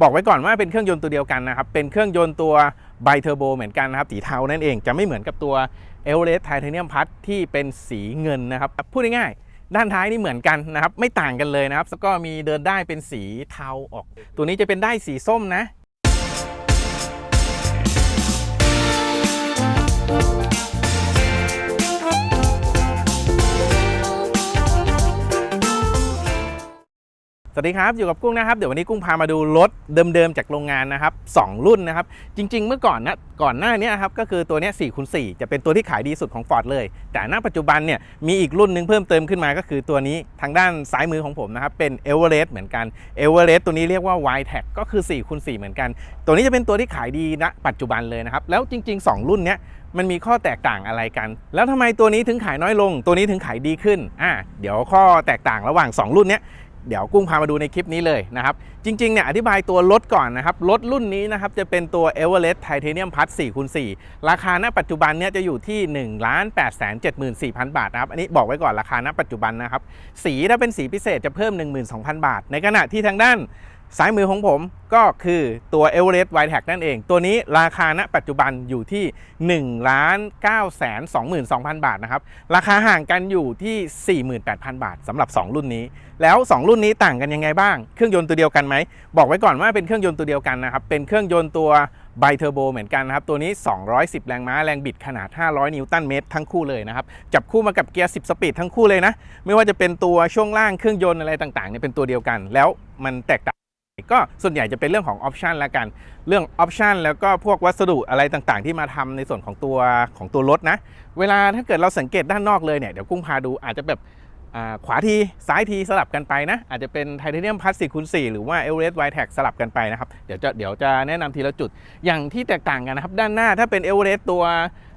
บอกไว้ก่อนว่าเป็นเครื่องยนต์ตัวเดียวกันนะครับ เป็นเครื่องยนต์ตัวไบเทอร์โบเหมือนกันนะครับ สีเทานั่นเอง จะไม่เหมือนกับตัวเอเวอเรสต์ไทเทเนียมพัทที่เป็นสีเงินนะครับ พูดง่ายๆ ด้านท้ายนี่เหมือนกันนะครับ ไม่ต่างกันเลยนะครับ แล้วก็มีเดินได้เป็นสีเทาออก ตัวนี้จะเป็นได้สีส้มนะ สวัสดีครับ อยู่กับกุ้งนะครับ เดี๋ยววันนี้กุ้งพามาดูรถเดิมๆจากโรงงานนะครับสองรุ่นนะครับ จริง ๆ เมื่อก่อนนะก่อนหน้านี้นครับก็คือตัวนี้4คูณ4จะเป็นตัวที่ขายดีสุดของ Ford เลย แต่ณปัจจุบันเนี่ยมีอีกรุ่นหนึงเพิ่มเติมขึ้นมาก็คือตัวนี้ทางด้านซ้ายมือของผมนะครับเป็น e v e r e s t เหมือนกัน e v e r e s t ตัวนี้เรียกว่า y t a g ก็คือ4คูณ4เหมือนกัน ตัวนี้จะเป็นตัวที่ขายดีณปัจจุบันเลยนะครับแล้วจริง ๆ 2 รุ่นเนี้ยมันมีข้อแตกต่างอะไรกัน แล้วทำไมตัวนี้ถึงขายน้อยลง ตัวนี้ถึงขายดีขึ้นอ่าเดี๋ยวข้อแตกต่างระหว่าง 2 รุ่นเนี้ย เดี๋ยวกุ้งพามาดูในคลิปนี้เลยนะครับ จริงๆเนี่ยอธิบายตัวรถก่อนนะครับ รถรุ่นนี้นะครับจะเป็นตัว e v e r e s t Titanium Plus 4คูณ4ราคาณปัจจุบันเนี่ยจะอยู่ที่ 1 8 7 4 0 0 0 บาทนะครับ อันนี้บอกไว้ก่อนราคาณปัจจุบันนะครับ สีถ้าเป็นสีพิเศษจะเพิ่ม 12,000 บาท ในขณะที่ทางด้าน ซ้ายมือของผมก็คือตัว e v e r e s t y t a g นั่นเอง ตัวนี้ราคาณปัจจุบันอยู่ที่1ล้าน9แสน22,000 บาทนะครับ ราคาห่างกันอยู่ที่ 48,000 บาทสำหรับ 2 รุ่นนี้ แล้ว 2 รุ่นนี้ต่างกันยังไงบ้าง เครื่องยนต์ตัวเดียวกันไหม บอกไว้ก่อนว่าเป็นเครื่องยนต์ตัวเดียวกันนะครับ เป็นเครื่องยนต์ตัวไบเทอร์โบเหมือนกันนะครับ ตัวนี้ 210 แรงม้าแรงบิดขนาด 500 นิวตันเมตรทั้งคู่เลยนะครับ จับคู่มากับเกียร์ 10 สปีดทั้งคู่เลยนะ ไม่ว่าจะเป็นตัวช่วงล่างเครื่องยนต์อะไรต่างๆเนี่ยเป็นตัวเดียวกัน แล้วมันแตกต่าง ก็ส่วนใหญ่จะเป็นเรื่องของออปชันละกัน เรื่องออปชันแล้วก็พวกวัสดุอะไรต่างๆ ที่มาทำในส่วนของตัวของตัวรถนะ เวลาถ้าเกิดเราสังเกตด้านนอกเลยเนี่ย เดี๋ยวกุ้งพาดูอาจจะแบบขวาทีซ้ายทีสลับกันไปนะ อาจจะเป็นไทเทเนียมพลาสติกคูณ4หรือว่าเอเวอเรสต์ไวท์แท็กสลับกันไปนะครับ เดี๋ยวจะเดี๋ยวจะแนะนำทีละจุดอย่างที่แตกต่างกันนะครับ ด้านหน้าถ้าเป็นเอเวอเรสต์ตัว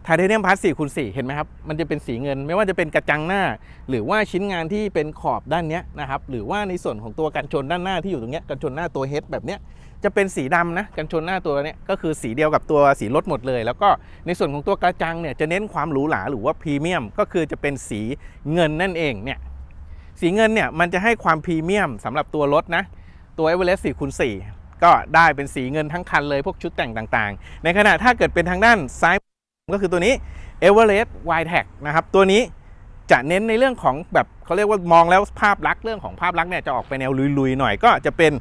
ไทเทเนียมพลาสติกคูณ4เห็นไหมครับ มันจะเป็นสีเงิน ไม่ว่าจะเป็นกระจังหน้า หรือว่าชิ้นงานที่เป็นขอบด้านนี้นะครับ หรือว่าในส่วนของตัวกันชนด้านหน้าที่อยู่ตรงนี้กันชนหน้าตัวเฮดแบบนี้จะเป็นสีดำนะ กันชนหน้าตัวนี้ก็คือสีเดียวกับตัวสีรถหมดเลย แล้วก็ในส่วนของตัวกระจังเนี่ยจะเน้นความหรูหราหรือว่าพรีเมียม ก็คือจะเป็นสีเงินนั่นเองเนี่ย สีเงินเนี่ยมันจะให้ความพรีเมียมสำหรับตัวรถนะ ตัวเอเวอเรสต์4คูณ4ก็ได้เป็นสีเงินทั้งคันเลยพวกชุดแต่งต่างๆ ในขณะถ้าเกิดเป็นทางด้านซ้าย ก็คือตัวนี้ e v e r e s t y t a g นะครับตัวนี้จะเน้นในเรื่องของแบบเขาเรียกว่ามองแล้วภาพลักษณ์เรื่องของภาพลักษณ์เนี่ยจะออกไปแนวลุยๆหน่อยก็จะเป็น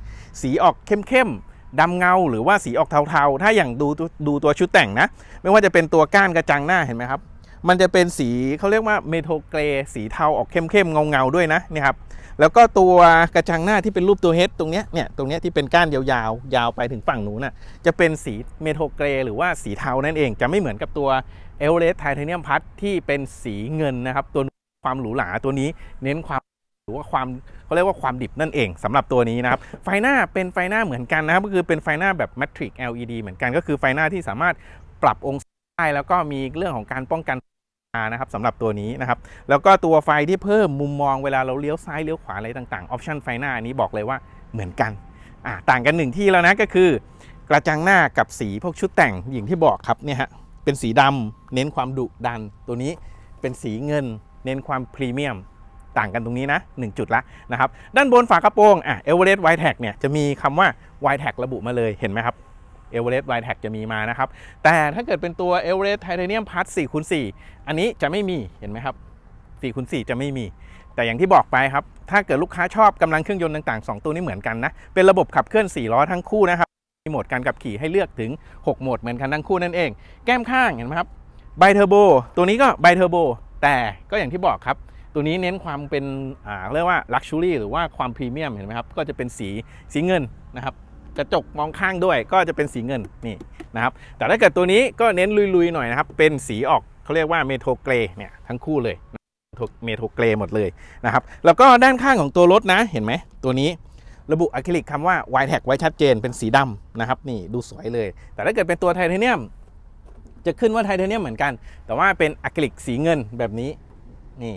สีออกเข้มๆดำเงา หรือว่าสีออกเทาๆ ถ้าอย่างดูดูตัวชุดแต่งนะ ไม่ว่าจะเป็นตัวก้านกระจังหน้าเห็นไหมครับ มันจะเป็นสีเขาเรียกว่าเมโทเกรสีเทาออกเข้มๆเงาๆด้วยนะเนี่ยครับแล้วก็ตัวกระจังหน้าที่เป็นรูปตัวเฮดตรงเนี้ยเนี่ยตรงเนี้ยที่เป็นก้านยาวๆ ยาวไปถึงฝั่งนู้นน่ะจะเป็นสีเมโทเกรหรือว่าสีเทานั่นเอง จะไม่เหมือนกับตัวเอเวอเรสไทเทเนียมพัทที่เป็นสีเงินนะครับตัวความหรูหราตัวนี้เน้นความหรือว่าความเขาเรียกว่าความดิบนั่นเองสำหรับตัวนี้นะครับไฟหน้าเป็นไฟหน้าเหมือนกันนะครับก็คือเป็นไฟหน้าแบบ Matrix LED เหมือนกันก็คือไฟหน้าที่สามารถปรับองศาได้แล้วก็มีเรื่องของการป้องกัน นะครับสำหรับตัวนี้นะครับ แล้วก็ตัวไฟที่เพิ่มมุมมองเวลาเราเลี้ยวซ้ายเลี้ยวขวาอะไรต่างๆออปชันไฟหน้าอันนี้บอกเลยว่าเหมือนกันอ่าต่างกันหนึ่งที่แล้วนะก็คือกระจังหน้ากับสีพวกชุดแต่งอย่างที่บอกครับเนี่ยฮะเป็นสีดำเน้นความดุดัน ตัวนี้เป็นสีเงิน เน้นความพรีเมียมต่างกันตรงนี้นะ 1 จุดละนะครับ ด้านบนฝากระโปรงอะเอเวอเรสต์ไวท์แท็กเนี่ยจะมีคำว่า y t a g ระบุมาเลยเห็นไหมครับ เอเวอเรสต์ไวท์แท็กจะมีมานะครับ แต่ถ้าเกิดเป็นตัวเอเวอเรสต์ไทเทเนียมพัท4คูณ4อันนี้จะไม่มีเห็นไหมครับ4คูณ4จะไม่มี แต่อย่างที่บอกไปครับ ถ้าเกิดลูกค้าชอบกำลังเครื่องยนต์ต่างๆ 2 ตัวนี้เหมือนกันนะ เป็นระบบขับเคลื่อน4ล้อทั้งคู่นะครับมีโหมดการขับขี่ให้เลือกถึง 6 โหมดเหมือนกันทั้งคู่นั่นเอง แก้มข้างเห็นไหมครับไบเทอร์โบตัวนี้ก็ไบเทอร์โบแต่ก็อย่างที่บอกครับ ตัวนี้เน้นความเป็นเรียกว่าลักชัวรี่หรือว่าความพรีเมียมเห็นไหมครับ ก็จะเป็นสีสีเงินนะครับ กระจกมองข้างด้วยก็จะเป็นสีเงินนี่นะครับแต่ถ้าเกิดตัวนี้ก็เน้นลุยๆหน่อยนะครับเป็นสีออกเขาเรียกว่าเมโทเกรเนี่ยทั้งคู่เลยเมโทเกรหมดเลยนะครับแล้วก็ด้านข้างของตัวรถนะเห็นไหมตัวนี้ระบุอะคริลิกคำว่า y t a g ไว้ชัดเจนเป็นสีดำนะครับนี่ดูสวยเลย แต่ถ้าเกิดเป็นตัวไทเทเนียม จะขึ้นว่าไทเทเนียมเหมือนกัน แต่ว่าเป็นอะคริลิกสีเงินแบบนี้นี่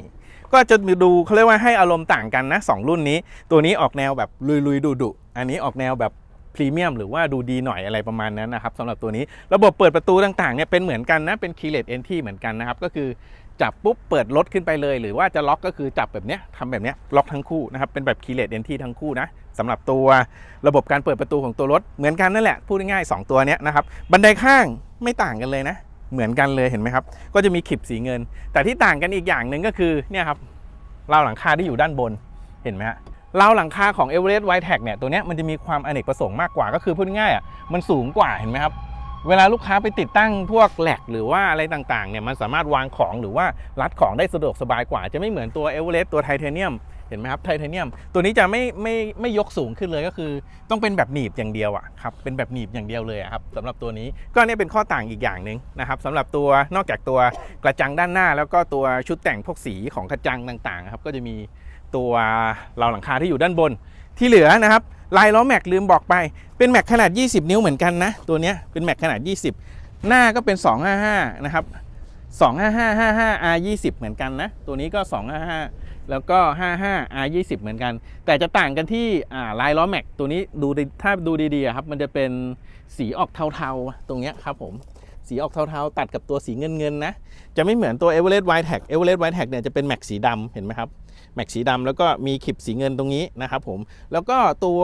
ก็จะดูเขาเรียกว่าให้อารมณ์ต่างกันนะสองรุ่นนี้ ตัวนี้ออกแนวแบบลุยๆดุดุๆอันนี้ออกแนวแบบ พรีเมียมหรือว่าดูดีหน่อยอะไรประมาณนั้นนะครับสำหรับตัวนี้ระบบเปิดประตูต่างๆเนี่ยเป็นเหมือนกันนะเป็น keyless entry เหมือนกันนะครับก็คือจับปุ๊บเปิดรถขึ้นไปเลย หรือว่าจะล็อกก็คือจับแบบเนี้ยทำแบบเนี้ยล็อกทั้งคู่นะครับเป็นแบบคีเลตเอนที่ทั้งคู่นะสำหรับตัวระบบการเปิดประตูของตัวรถเหมือนกันนั่นแหละพูดง่ายๆสองตัวเนี้ยนะครับบันไดข้างไม่ต่างกันเลยนะเหมือนกันเลยเห็นไหมครับ ก็จะมีขีบสีเงิน แต่ที่ต่างกันอีกอย่างหนึ่งก็คือเนี่ยครับราวหลังคาที่อยู่ด้านบนเห็นไหมฮะ ราวหลังคาของ e v e r e s t White Tag เนี่ยตัวนี้มันจะมีความอเนกประสงค์มากกว่าก็คือพูดง่ายอะมันสูงกว่าเห็นไหมครับเวลาลูกค้าไปติดตั้งพวกแหลกหรือว่าอะไรต่างๆเนี่ยมันสามารถวางของหรือว่ารัดของได้สะดวกสบายกว่า จะไม่เหมือนตัวเอเวอเรสต์ตัวไทเทเนียมเห็นไหมครับไทเทเนียมตัวนี้จะไม่ไม่ไม่ยกสูงขึ้นเลยก็คือ ต้องเป็นแบบหนีบอย่างเดียวอะครับเป็นแบบหนีบอย่างเดียวเลยครับสำหรับตัวนี้ก็เนี่ยเป็นข้อต่างอีกอย่างหนึ่งนะครับสำหรับตัวนอกจากตัวกระจังด้านหน้า แล้วก็ตัวชุดแต่งพวกสีของกระจังต่างๆครับก็จะมี ตัวราวหลังคาที่อยู่ด้านบน ที่เหลือนะครับลายล้อแม็กลืมบอกไปเป็นแม็กขนาด 20 นิ้วเหมือนกันนะ ตัวเนี้ยเป็นแม็กขนาด 20 หน้าก็เป็น 255 นะครับ 25555 R 20 เหมือนกันนะ ตัวนี้ก็ 255 แล้วก็ 55 R 20 เหมือนกัน แต่จะต่างกันที่ลายล้อแม็กตัวนี้ดูถ้าดูดีๆครับมันจะเป็นสีออกเทาๆ ตรงเนี้ยครับผมสีออกเทาๆ ตัดกับตัวสีเงินๆนะ จะไม่เหมือนตัว e v e r e s t w i t e Tag e v e r e s t w i t e Tag เนี่ยจะเป็นแม็กสีดำเห็นไหมครับ แม็กสีดำแล้วก็มีขีบสีเงินตรงนี้นะครับผมแล้วก็ตัว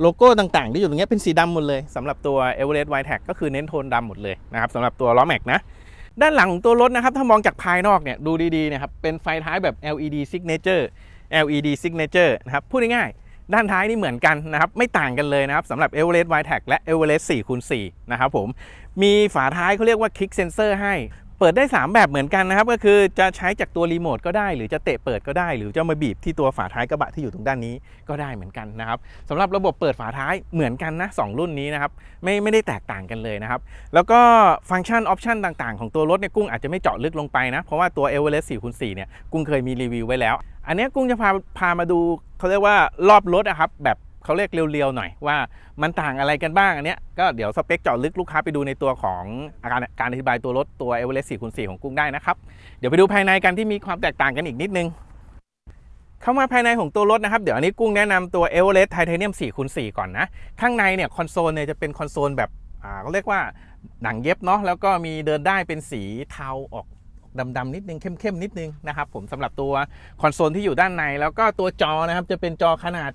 โลโก้ต่างๆ ที่อยู่ตรงนี้เป็นสีดำหมดเลยสำหรับตัว e v e r e s t White Tag ก็คือเน้นโทนดำหมดเลยนะครับสำหรับตัวล้อแม็กนะด้านหลังของตัวรถนะครับถ้ามองจากภายนอกเนี่ยดูดีๆนะครับเป็นไฟท้ายแบบ LED signature LED signature นะครับพูดง่ายๆด้านท้ายนี่เหมือนกันนะครับไม่ต่างกันเลยนะครับสำหรับ e v e r e s t White Tag และ e v e r e s t 4คูณ4นะครับผมมีฝาท้ายเขาเรียกว่า Kick Sensor ให้ เปิดได้ 3 แบบเหมือนกันนะครับ ก็คือจะใช้จากตัวรีโมทก็ได้ หรือจะเตะเปิดก็ได้ หรือจะมาบีบที่ตัวฝาท้ายกระบะที่อยู่ตรงด้านนี้ก็ได้เหมือนกันนะครับสำหรับระบบเปิดฝาท้ายเหมือนกันนะสองรุ่นนี้นะครับไม่ไม่ได้แตกต่างกันเลยนะครับ แล้วก็ฟังก์ชันออปชันต่างๆ ของตัวรถเนี่ยกุ้งอาจจะไม่เจาะลึกลงไปนะ เพราะว่าตัว e v e r e s t 4คูณ4เนี่ยกุ้งเคยมีรีวิวไว้แล้ว อันนี้กุ้งจะพาพามาดูเขาเรียกว่ารอบรถอะครับแบบ เขาเรียกเรียวๆหน่อยว่ามันต่างอะไรกันบ้างอันเนี้ยก็เดี๋ยวสเปคเจาะลึกลูกค้าไปดูในตัวของอาการการอธิบายตัวรถตัว e v e r e s t 4คูณ4ของกุ้งได้นะครับ เดี๋ยวไปดูภายในกันที่มีความแตกต่างกันอีกนิดนึง เข้ามาภายในของตัวรถนะครับ เดี๋ยวอันนี้กุ้งแนะนำตัว e v e r e s t Titanium 4คูณ4ก่อนนะ ข้างในเนี่ยคอนโซลเนี่ยจะเป็นคอนโซลแบบอ่าเขาเรียกว่าหนังเย็บเนาะแล้วก็มีเดินได้เป็นสีเทาออกดำๆนิดนึงเข้มๆนิดนึงนะครับผมสำหรับตัวคอนโซลที่อยู่ด้านใน แล้วก็ตัวจอนะครับจะเป็นจอขนาด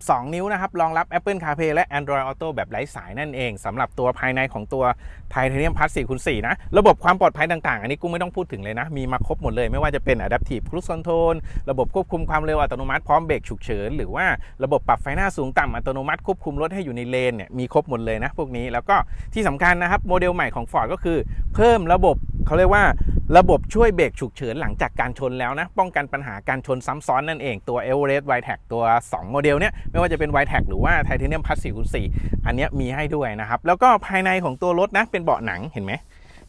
12 นิ้วนะครับ รองรับ Apple CarPlay และ Android Auto แบบไร้สายนั่นเองสำหรับตัวภายในของตัว Titanium Plus 4คูณ4นะ ระบบความปลอดภัยต่างๆ อันนี้กูไม่ต้องพูดถึงเลยนะ มีมาครบหมดเลย ไม่ว่าจะเป็น Adaptive Cruise Control ระบบควบคุมความเร็วอัตโนมัติพร้อมเบรกฉุกเฉิน หรือว่าระบบปรับไฟหน้าสูงต่ำอัตโนมัติควบคุมรถให้อยู่ในเลนเนี่ยมีครบหมดเลยนะพวกนี้แล้วก็ที่สำคัญนะครับโมเดลใหม่ของ Ford ก็คือ เพิ่มระบบเขาเรียกว่า ระบบช่วยเบรกฉุกเฉินหลังจากการชนแล้วนะ ป้องกันปัญหาการชนซ้ำซ้อนนั่นเองตัว e v e r e s t White Tag ตัว 2 โมเดลเนี้ยไม่ว่าจะเป็น White Tag หรือว่า Titanium Plus 4คูณ4อันเนี้ยมีให้ด้วยนะครับ แล้วก็ภายในของตัวรถนะ เป็นเบาะหนังเห็นไหม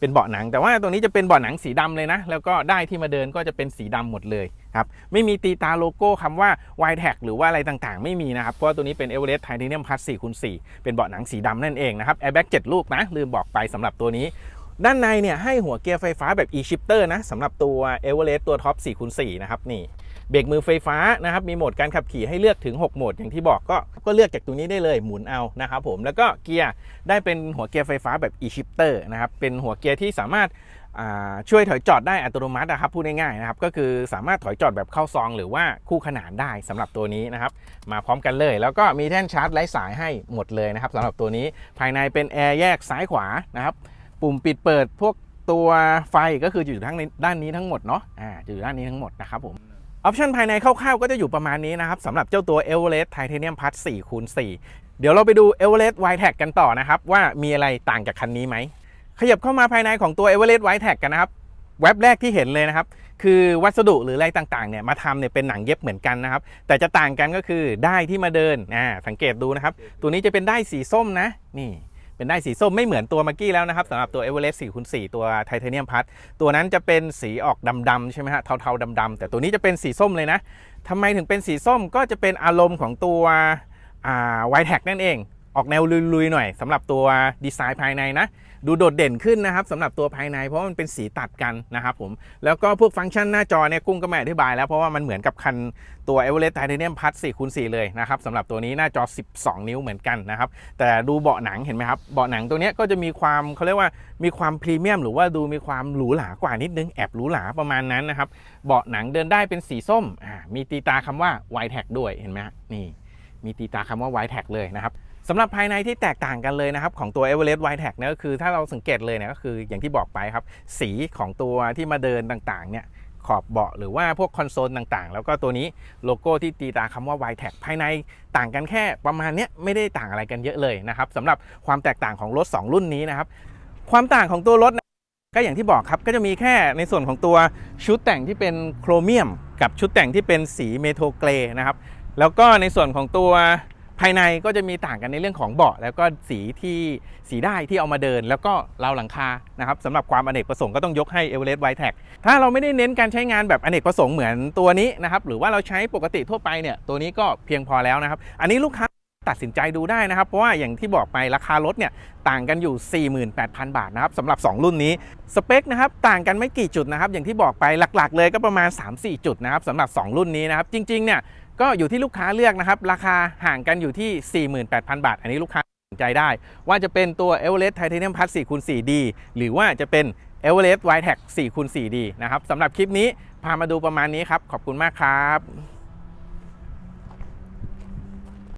เป็นเบาะหนัง แต่ว่าตัวนี้จะเป็นเบาะหนังสีดำเลยนะ แล้วก็ได้ที่มาเดินก็จะเป็นสีดำหมดเลยครับไม่มีตีตาโลโก้คำว่า y t a g หรือว่าอะไรต่างๆ ไม่มีนะครับ เพราะว่าตัวนี้เป็น e v e r e s t Titanium Plus 4คูณ4เป็นเบาะหนังสีดำนั่นเองนะครับ Airbag 7 ลูกนะลืมบอกไปสำหรับตัวนี้ ด้านในเนี่ยให้หัวเกียร์ไฟฟ้าแบบ e-shifter นะสำหรับตัว e v e r e s t ตัวท็อป4คูณ4นะครับนี่เบรกมือไฟฟ้านะครับมีโหมดการขับขี่ให้เลือกถึง 6 โหมดอย่างที่บอกก็ก็เลือกจากตรงนี้ได้เลยหมุนเอานะครับผมแล้วก็เกียร์ได้เป็นหัวเกียร์ไฟฟ้าแบบ e-shifter นะครับเป็นหัวเกียร์ที่สามารถช่วยถอยจอดได้อัตโนมัตินะครับพูดง่ายๆนะครับก็คือสามารถถอยจอดแบบเข้าซอง หรือว่าคู่ขนานได้สำหรับตัวนี้นะครับมาพร้อมกันเลย แล้วก็มีแท่นชาร์จไร้สายให้หมดเลยนะครับสำหรับตัวนี้ภายในเป็นแอร์แยกซ้ายขวานะครับ ปุ่มปิดเปิดพวกตัวไฟก็คืออยู่ทั้งในด้านนี้ทั้งหมดเนาะอ่าอยู่ด้านนี้ทั้งหมดนะครับผมออปชันภายในคร่าวๆ ก็จะอยู่ประมาณนี้นะครับสำหรับเจ้าตัว e v e r e s t Titanium Plus 4คูณ4เดี๋ยวเราไปดู e v e r e s t White Tag กันต่อนะครับ ว่ามีอะไรต่างจากคันนี้ไหม ขยับเข้ามาภายในของตัว e v e r e s t White Tag กันนะครับแว็บแรกที่เห็นเลยนะครับ คือวัสดุหรืออะไรต่างๆเนี่ยมาทำเนี่ยเป็นหนังเย็บเหมือนกันนะครับ แต่จะต่างกันก็คือได้ที่มาเดินอ่าสังเกตดูนะครับ ตัวนี้จะเป็นได้สีส้มนะนี่ เป็นได้สีส้มไม่เหมือนตัวเมื่อกี้แล้วนะครับสำหรับตัว e v e r e s t 4คูณ4ตัวไทเทเนียมพัทตัวนั้นจะเป็นสีออกดำๆใช่ไหมฮะเทาๆดำๆแต่ตัวนี้จะเป็นสีส้มเลยนะทำไมถึงเป็นสีส้มก็จะเป็นอารมณ์ของตัวอ่า White Tag นั่นเอง ออกแนวลุยๆหน่อยสำหรับตัวดีไซน์ภายในนะ ดูโดดเด่นขึ้นนะครับสำหรับตัวภายใน เพราะว่ามันเป็นสีตัดกันนะครับผมแล้วก็พวกฟังก์ชันหน้าจอเนี่ยกุ้งก็ไม่อธิบายแล้วเพราะว่ามันเหมือนกับคันตัว e v e r e s t Titanium Plus 4คูณ4เลยนะครับสำหรับตัวนี้หน้าจอ 12 นิ้วเหมือนกันนะครับแต่ดูเบาะหนังเห็นไหมครับเบาะหนังตัวนี้ก็จะมีความเขาเรียกว่ามีความพรีเมียมหรือว่าดูมีความหรูหรากว่านิดนึงแอบหรูหราประมาณนั้นนะครับเบาะหนังเดินได้เป็นสีส้มมีตีตาคำว่า y t a g ด้วยเห็นไหมนี่มีตีตาคำว่า y t a g เลยนะครับ สำหรับภายในที่แตกต่างกันเลยนะครับของตัว e v e r e s t y t a g เนี่ยก็คือถ้าเราสังเกตเลยเนี่ยก็คืออย่างที่บอกไปครับ สีของตัวที่มาเดินต่างๆเนี่ยขอบเบาะหรือว่าพวกคอนโซลต่างๆ แล้วก็ตัวนี้โลโก้ที่ตีตาคำว่า y t a g ภายในต่างกันแค่ประมาณเนี้ยไม่ได้ต่างอะไรกันเยอะเลยนะครับสำหรับความแตกต่างของรถ 2 รุ่นนี้นะครับความต่างของตัวรถก็อย่างที่บอกครับก็จะมีแค่ในส่วนของตัวชุดแต่งที่เป็นโครเมียม กับชุดแต่งที่เป็นสีเมโทเกรนะครับแล้วก็ในส่วนของตัว ภายในก็จะมีต่างกันในเรื่องของเบาะแล้วก็สีที่สีได้ที่เอามาเดิน แล้วก็ราวหลังคานะครับสำหรับความอเนกประสงค์ก็ต้องยกให้ e v e r e s t y t a g ถ้าเราไม่ได้เน้นการใช้งานแบบอเนกประสงค์เหมือนตัวนี้นะครับหรือว่าเราใช้ปกติทั่วไปเนี่ยตัวนี้ก็เพียงพอแล้วนะครับ อันนี้ลูกค้าตัดสินใจดูได้นะครับ เพราะว่าอย่างที่บอกไปราคารถเนี่ยต่างกันอยู่ 48,000 บาทนะครับสำหรับ 2 รุ่นนี้สเปคนะครับต่างกันไม่กี่จุดนะครับ อย่างที่บอกไปหลักๆ เลยก็ประมาณ 3-4 จุดนะครับสำหรับ 2 รุ่นนี้นะครับจริงๆเนี่ย ก็อยู่ที่ลูกค้าเลือกนะครับ ราคาห่างกันอยู่ที่ 48,000 บาท อันนี้ลูกค้าสนใจได้ ว่าจะเป็นตัว e v e r e s t Titanium Plus 4คูณ 4D หรือว่าจะเป็น e v e r e s t y t a c 4คูณ 4D นะครับสำหรับคลิปนี้พามาดูประมาณนี้ครับ ขอบคุณมากครับ